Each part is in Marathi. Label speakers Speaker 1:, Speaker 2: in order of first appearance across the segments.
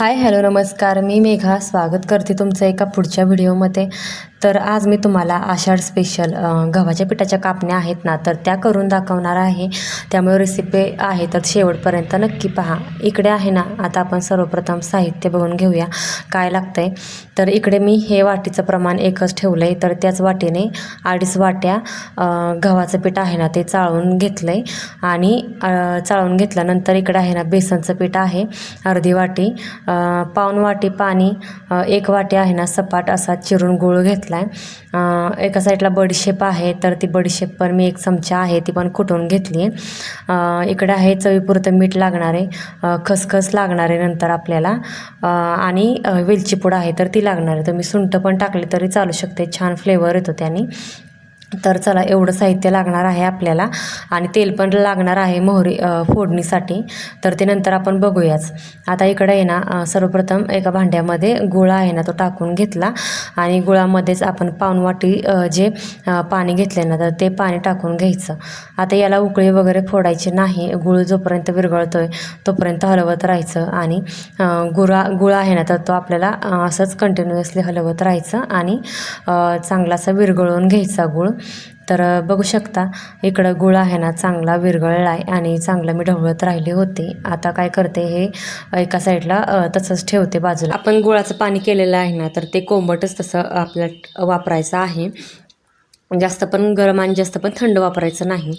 Speaker 1: हाय हॅलो नमस्कार. मी मेघा. स्वागत करते तुमचं एका पुढच्या व्हिडिओमध्ये तर आज मी तुम्हाला आषाढ स्पेशल गव्हाच्या पिठाच्या कापण्या आहेत ना तर त्या करून दाखवणार आहे. त्यामुळे रेसिपी आहे तर शेवटपर्यंत नक्की पहा. इकडे आहे ना आता आपण सर्वप्रथम साहित्य बघून घेऊया काय लागतं आहे तर इकडे मी हे वाटीचं प्रमाण एकच ठेवलं आहे तर त्याच वाटीने अडीच वाट्या गव्हाचं पीठ आहे ना ते चाळून घेतलं आहे आणि चाळून घेतल्यानंतर इकडे आहे ना बेसनचं पीठ आहे अर्धी वाटी. पाऊन वाटी पाणी एक वाटी आहे ना सपाट असा चिरून गूळ घेतला. आहे. एका साईडला बडीशेप आहे तर ती बडीशेप पण मी एक चमचा आहे ती पण कुटून घेतली आहे. इकडे आहे चवीपुरतं मीठ लागणार आहे. खसखस लागणार आहे नंतर आपल्याला. आणि वेलचीपूड वेलची आहे तर ती लागणार आहे. तर मी सुंठ पण टाकली तरी चालू शकते. छान फ्लेवर येतो त्याने. तर चला एवढं साहित्य लागणार आहे आपल्याला. आणि तेल पण लागणार आहे मोहरी फोडणीसाठी. तर ते नंतर आपण बघूयाच. आता इकडे आहे ना सर्वप्रथम एका भांड्यामध्ये गुळ आहे ना तो टाकून घेतला. आणि गुळामध्येच आपण पाऊनवाटी जे पाणी घेतले ना तर ते पाणी टाकून घ्यायचं. आता याला उकळी वगैरे फोडायची नाही. गुळ जोपर्यंत विरघळतोय तोपर्यंत हलवत राहायचं. आणि गुळा गुळा गुळ आहे ना तर तो आपल्याला असंच कंटिन्युअसली हलवत राहायचं. आणि चांगलासा चांगला असा घ्यायचा गुळ. तर बघू शकता इकडं गुळ आहे ना चांगला विरघळला आहे आणि चांगलं मी ढवळत राहिले होते. आता काय करते हे एका साईडला तसंच ठेवते बाजूला. आपण गुळाचं पाणी केलेलं आहे ना तर ते कोंबटच तसं आपल्या वापरायचं आहे. जास्त पण गरम आणि जास्त पण थंड वापरायचं नाही.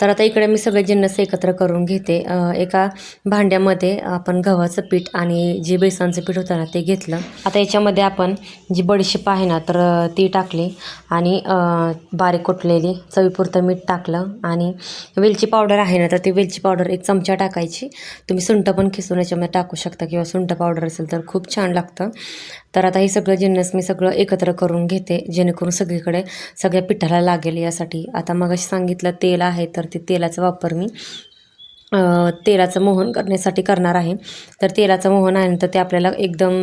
Speaker 1: तर आता इकडे मी सगळे जिन्नस एकत्र करून घेते. एका भांड्यामध्ये आपण गव्हाचं पीठ आणि जे बेसनचं पीठ होतं ना ते घेतलं. आता याच्यामध्ये आपण जी बडीशेप आहे ना तर ती टाकली आणि बारीक कुटलेली चवीपुरतं मीठ टाकलं आणि वेलची पावडर आहे ना तर ती वेलची पावडर एक चमचा टाकायची. तुम्ही सुंठ पण खिसून याच्यामध्ये टाकू शकता किंवा सुंठ पावडर असेल तर खूप छान लागतं. तर आता हे सगळं जिन्नस मी सगळं एकत्र करून घेते जेणेकरून सगळीकडे सगळ्या पिठाला लागेल यासाठी. आता मग सांगितलं तेल आहे तर ते तेलाचा वापर मी तेलाचं मोहन करण्यासाठी करणार आहे. तर तेलाचं मोहन आहे ना तर ते आपल्याला एकदम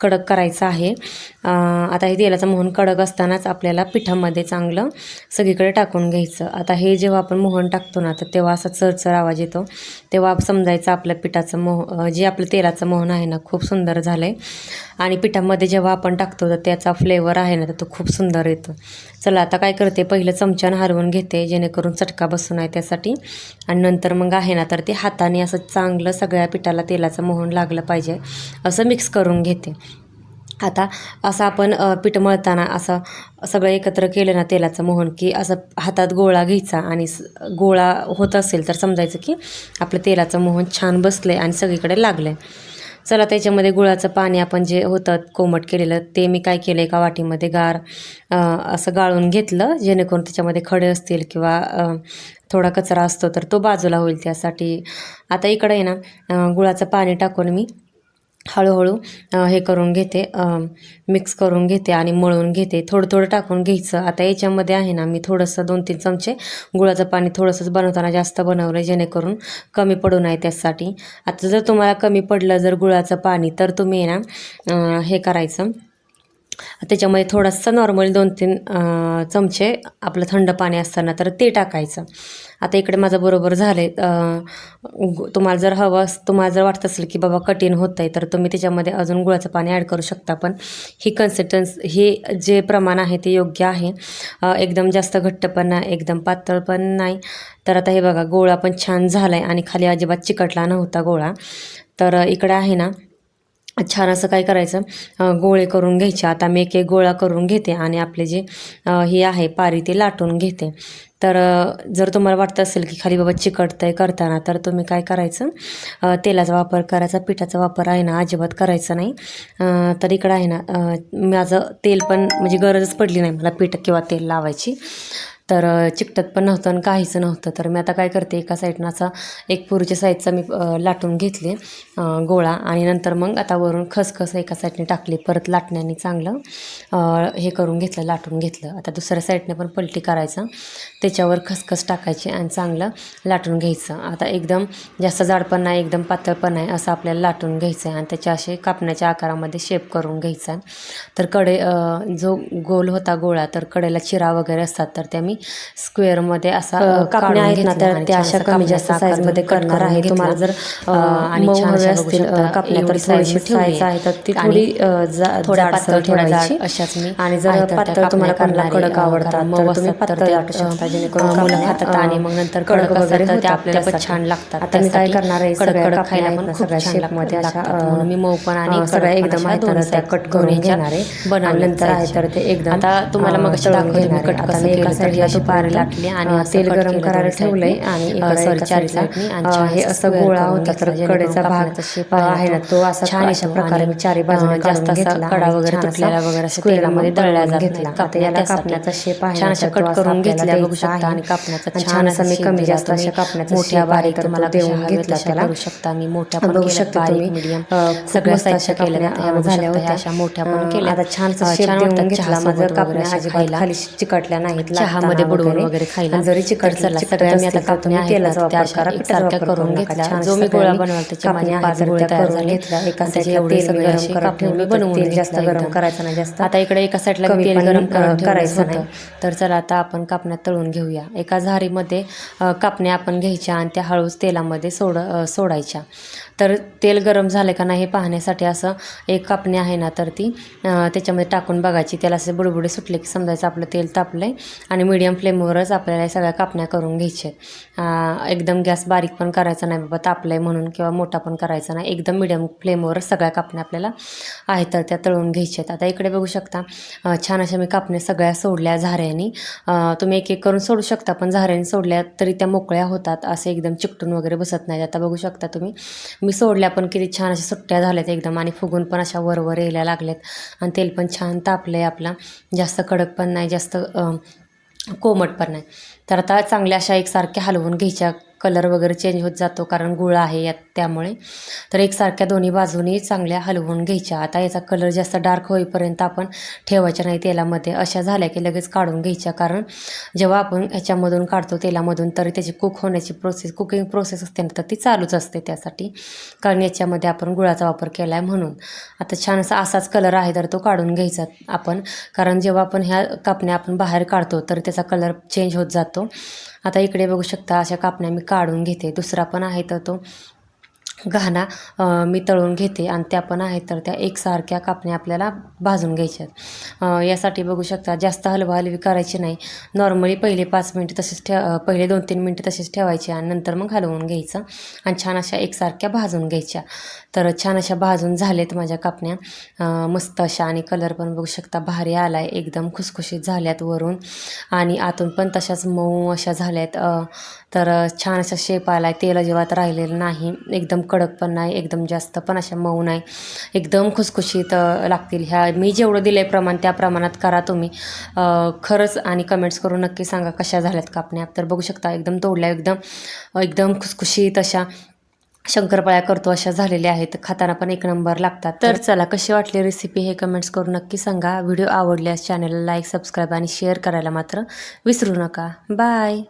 Speaker 1: कडक करायचं आहे. आता हे तेलाचं मोहन कडक असतानाच आपल्याला पिठामध्ये चांगलं सगळीकडे टाकून घ्यायचं. आता हे जेव्हा आपण मोहन टाकतो ना तर तेव्हा असा चरचर आवाज येतो. तेव्हा समजायचं आपल्या पिठाचं मोह जे आपलं तेलाचं मोहन आहे ना खूप सुंदर झालं आहे आणि पिठामध्ये जेव्हा आपण टाकतो तर त्याचा फ्लेवर आहे ना तर तो खूप सुंदर येतो. चला आता काय करते? पहिलं चमच्यानं हरवून घेते जेणेकरून चटका बसू नये त्यासाठी. आणि नंतर मग आहे ना तर ते हाताने असं चांगलं सगळ्या पिठाला तेलाचं मोहन लागलं पाहिजे. असं मिक्स करून घेते. आता असं आपण पीठ मळताना असं सगळं एकत्र केलं ना तेलाचं मोहन की असं हातात गोळा घ्यायचा आणि गोळा होत असेल तर समजायचं की आपलं तेलाचं मोहन छान बसलं आहे आणि सगळीकडे लागलं आहे चला त्याच्यामध्ये गुळाचं पाणी आपण जे होतं कोमट केलेलं ते मी काय केलं एका वाटीमध्ये गार असं गाळून घेतलं जेणेकरून त्याच्यामध्ये खडे असतील किंवा थोडा कचरा असतो तर तो बाजूला होईल त्यासाठी. आता इकडे आहे ना गुळाचं पाणी टाकून मी हळूहळू हे करून घेते मिक्स करून घेते आणि मळून घेते. थोडं थोडं टाकून घ्यायचं. आता याच्यामध्ये आहे ना मी थोडंसं दोन तीन चमचे गुळाचं पाणी थोडंसंच बनवताना जास्त बनवलं जेणेकरून कमी पडू नये त्यासाठी. आता जर तुम्हाला कमी पडलं जर गुळाचं पाणी तर तुम्ही आहे ना हे करायचं. त्याच्यामध्ये थोडासा नॉर्मल दोन तीन चमचे आपलं थंड पाणी असताना तर ते टाकायचं. आता इकडे माझं बरोबर झालं आहे तुम्हाला जर हवं अस- तुम्हाला जर वाटत असेल की बाबा कठीण होत आहे तर तुम्ही त्याच्यामध्ये अजून गुळाचं पाणी ॲड करू शकता. पण ही कन्सिस्टन्स हे जे प्रमाण आहे ते योग्य आहे. एकदम जास्त घट्ट पण नाही एकदम पातळ पण नाही. तर आता हे बघा गोळा पण छान झाला आहे आणि खाली अजिबात चिकटला नव्हता गोळा. तर इकडे आहे ना छान असं काय करायचं? गोळे करून घ्यायचे. आता मी एक एक गोळा करून घेते आणि आपले जे हे आहे पारी ते लाटून घेते. तर जर तुम्हाला वाटतं असेल की खाली बाबा चिकटतं आहे करताना तर तुम्ही काय करायचं? तेलाचा वापर करायचा पिठाचा वापर आहे ना अजिबात करायचा नाही. तर इकडं आहे ना माझं तेल पण म्हणजे गरजच पडली नाही मला पीठ किंवा तेल लावायची. तर चिकटत पण नव्हतं आणि काहीचं नव्हतं. तर मी आता काय करते एका साईडनं असा एक पुरीच्या साईडचा मी लाटून घेतले गोळा आणि नंतर मग आता वरून खसखस एका साईडने टाकली परत लाटण्याने चांगलं हे करून घेतलं लाटून घेतलं. आता दुसऱ्या साईडने पण पलटी करायचं त्याच्यावर खसखस टाकायची आणि चांगलं लाटून घ्यायचं. आता एकदम जास्त जाड पण नाही एकदम पातळ पण नाही असं आपल्याला लाटून घ्यायचं आहे आणि त्याच्या असे कापण्याच्या आकारामध्ये शेप करून घ्यायचा. आहे तर कडे जो गोल होता गोळा तर कडेला चिरा वगैरे असतात तर त्या मी स्क्वेअरमध्ये असा
Speaker 2: कापण्या आहेत ना, तर त्या अशा कमी जास्त साईजमध्ये करणार आहे. तुम्हाला जर,
Speaker 1: आणि
Speaker 2: असतील, कापण्या तर
Speaker 1: थोडीशी ठेवली
Speaker 2: size आहे, तर ती थोडी,
Speaker 1: थोड्या पातळ
Speaker 2: ठेवायची.
Speaker 1: अशाच मी
Speaker 2: आणि जर पातळ तुम्हाला
Speaker 1: करणारी,
Speaker 2: कडक आवडतात,
Speaker 1: मऊ
Speaker 2: तुम्ही पातळ लाटू शकता, जेणेकरून
Speaker 1: मुलं खातात आणि मग नंतर कडक
Speaker 2: वगैरे
Speaker 1: तर ते आपल्याला पण. छान लागतात
Speaker 2: आता मी काय करणार आहे,
Speaker 1: कडक कडक खायला पण
Speaker 2: सगळ्या शेपमध्ये अशा,
Speaker 1: म्हणून मी मऊ पण आणि
Speaker 2: सगळ्या एकदम आहेत त्या कट करून घेणार आहे.
Speaker 1: बनवल्या
Speaker 2: आणि नंतर आहे. तर ते एकदम,
Speaker 1: आता तुम्हाला मग दाखवते मी. कट कसं केलं तर
Speaker 2: side ला
Speaker 1: अशी पारी लाटली आणि
Speaker 2: तेल गरम करायला ठेवलंय. आणि
Speaker 1: छान
Speaker 2: हे
Speaker 1: असं
Speaker 2: गोळा होता तर कडेचा भाग
Speaker 1: आहे ना
Speaker 2: तो असा
Speaker 1: छान
Speaker 2: अशा प्रकारे मी चारी बाजूने
Speaker 1: जास्त असा कडा वगैरे
Speaker 2: छान
Speaker 1: तुटलेला वगैरे तेलामध्ये जात
Speaker 2: घेतला. आता याला. कापण्याचा shape आहे
Speaker 1: छान अशा कट करून घेतल्या बघू शकता. आणि कापण्याचा छान
Speaker 2: छान
Speaker 1: असा
Speaker 2: मी कमी जास्त. अशा कापण्याचा
Speaker 1: मोठ्या बारीक
Speaker 2: तो देऊन घेतला त्याला.
Speaker 1: करू शकता मी मोठ्या पण
Speaker 2: बघू शकता तुम्ही, खूप
Speaker 1: सगळ्या साईजच्या
Speaker 2: अशा
Speaker 1: केल्या बघू
Speaker 2: झाल्या होत्या.
Speaker 1: अशा मोठ्या पण केल्या
Speaker 2: आता
Speaker 1: छान
Speaker 2: देऊन
Speaker 1: वाटतात
Speaker 2: घेतला. माझं कापण्या अजिबात. खाली चिकटल्या नाहीत
Speaker 1: चहामध्ये
Speaker 2: लागताना
Speaker 1: बुडवून
Speaker 2: वगैरे.
Speaker 1: खायला
Speaker 2: जरी चिकट
Speaker 1: आता करून जो मी गोळा बनवला त्याच्या पाच गोळे तयार झाले.
Speaker 2: एका
Speaker 1: एवढे सगळे असे मी बनवून
Speaker 2: जास्त गरम. करायचं नाही जास्त.
Speaker 1: इकडे एका साईडला तेल गरम
Speaker 2: करायचं.
Speaker 1: होतं तर चला आता आपण कापण्या तळून घेऊया एका झारीमध्ये कापण्या आपण घ्यायच्या आणि त्या हळूच तेलामध्ये सोड सोडायच्या तर तेल गरम झालं का नाही हे पाहण्यासाठी असं एक कापणी आहे ना तर ती त्याच्यामध्ये टाकून बघायची. त्याला असे बुडबुडे सुटले की समजायचं आपलं तेल तापलं आहे आणि मीडियम फ्लेमवरच आपल्याला सगळ्या कापण्या करून घ्यायच्या आहेत. एकदम गॅस बारीक पण करायचा नाही बाबा तापलं आहे म्हणून किंवा मोठा पण करायचा नाही. एकदम मिडियम फ्लेमवरच सगळ्या कापण्या आपल्याला आहेत तर त्या तळून घ्यायच्या आहेत. आता इकडे बघू शकता छान अशा मी कापण्या सगळ्या सोडल्या झाऱ्यानी. तुम्ही एक एक करून सोडू शकता पण झाऱ्याने सोडल्या तरी त्या मोकळ्या होतात असे एकदम चिकटून वगैरे बसत नाही आता बघू शकता तुम्ही मी सोडल्या पण किती छान अशा सुट्ट्या झाल्यात एकदम आणि फुगून पण अशा वरवर यायला लागल्यात. आणि तेल पण छान तापलं आहे आपला. जास्त कडक पण नाही जास्त कोमट पण नाही. तर आता चांगल्या अशा एकसारख्या हलवून घ्यायच्या कलर वगैरे चेंज होत जातो कारण गुळ आहे यात त्यामुळे. तर एकसारख्या दोन्ही बाजूनी चांगल्या हलवून घ्यायच्या. आता याचा कलर जास्त डार्क होईपर्यंत आपण ठेवायच्या नाही तेलामध्ये. अशा झाल्या की लगेच काढून घ्यायच्या. कारण जेव्हा आपण ह्याच्यामधून काढतो तेलामधून तरी त्याची कुक होण्याची प्रोसेस कुकिंग प्रोसेस असते ना तर ती चालूच असते त्यासाठी. कारण याच्यामध्ये आपण गुळाचा वापर केला आहे म्हणून. आता छान असा असाच कलर आहे तर तो काढून घ्यायचा आपण. कारण जेव्हा आपण ह्या कापण्या आपण बाहेर काढतो तर त्याचा कलर चेंज होत जातो. आता इकडे बघू शकता अशा कापण्या मी काढून घेते. दुसरा पण आहे तर तो घाणा मी तळून घेते आणि त्या पण आहेत तर त्या एकसारख्या कापण्या आपल्याला भाजून घ्यायच्या आहेत. यासाठी बघू शकता जास्त हलवा हलवी करायची नाही. नॉर्मली पहिले पाच मिनटं तसेच ठे पहिले दोन तीन मिनटं तसेच ठेवायचे आणि नंतर मग हलवून घ्यायचं आणि छान अशा एकसारख्या भाजून घ्यायच्या. तर छान अशा भाजून झालेत माझ्या कापण्या. मस्त अशा आणि कलर पण बघू शकता भारी आला आहे एकदम खुसखुशीत झाल्यात वरून. आणि आतून पण तशाच मऊ अशा झाल्यात तर छान अशा शेप आला आहे तेल अजिबात राहिलेलं नाही एकदम कडक पण नाही एकदम जास्त पण अशा मऊ नाही. एकदम खुसखुशीत लागतील. ह्या मी जेवढं दिलं आहे प्रमाण त्या प्रमाणात करा तुम्ही. खरंच आणि कमेंट्स करून नक्की सांगा कशा झाल्यात कापण्या. तर बघू शकता एकदम तोडल्या एकदम एकदम खुसखुशीत अशा शंकरपाळ्या करतो अशा झालेल्या आहेत. खाताना पण एक नंबर लागतात. तर चला कशी वाटली रेसिपी हे कमेंट्स करून नक्की सांगा. व्हिडिओ आवडल्यास चॅनलला लाईक सबस्क्राईब आणि शेअर करायला मात्र विसरू नका. बाय